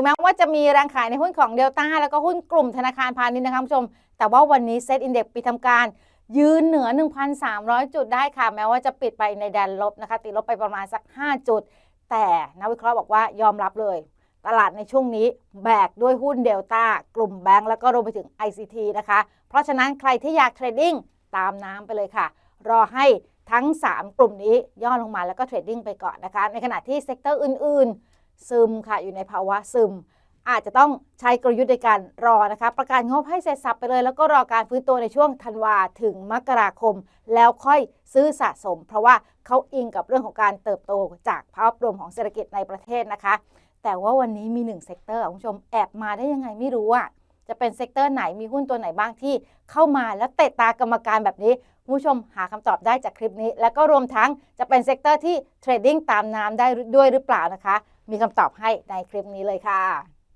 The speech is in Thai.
งแม้ว่าจะมีแรงขายในหุ้นของเดลต้าแล้วก็หุ้นกลุ่มธนาคารพาณิชย์นะคะคุณผู้ชม แต่ว่าวันนี้เซตอินเด็กซ์ปิดทำการยืนเหนือ 1,300 จุดได้ค่ะ แม้ว่าจะปิดไปในแดนลบนะคะ ติดลบไปประมาณสัก 5 จุด แต่นักวิเคราะห์บอกว่ายอมรับเลย ตลาดในช่วงนี้แบกด้วยหุ้นเดลต้ากลุ่มแบงก์แล้วก็รวมไปถึง ICT นะคะ เพราะฉะนั้นใครที่อยากเทรดดิ้งตามน้ำไปเลยค่ะ รอให้ทั้ง 3 กลุ่มนี้ย่อลงมาแล้วก็เทรดดิ้งไปก่อนนะคะ ในขณะที่เซกเตอร์อื่นๆ ซึมค่ะอยู่ในภาวะซึม อาจจะต้องใช้กลยุทธ์ในการรอนะคะ ประกาศงบให้เสร็จสับไปเลย แล้วก็รอการฟื้นตัวในช่วงธันวาถึงมกราคม แล้วค่อยซื้อสะสม เพราะว่าเขาอิงกับเรื่องของการเติบโตจากภาพรวมของเศรษฐกิจในประเทศนะคะ แต่ว่าวันนี้มีหนึ่งเซกเตอร์คุณผู้ชมแอบมาได้ยังไงไม่รู้อะจะเป็นเซกเตอร์ไหนมีหุ้นตัวไหนบ้างที่เข้ามาแล้วเตะตากรรมการแบบนี้คุณผู้ชมหาคำตอบได้จากคลิปนี้ และก็รวมทั้งจะเป็นเซกเตอร์ที่เทรดดิ้งตามน้ำได้ด้วยหรือเปล่านะคะ มีคำตอบให้ในคลิปนี้เลยค่ะ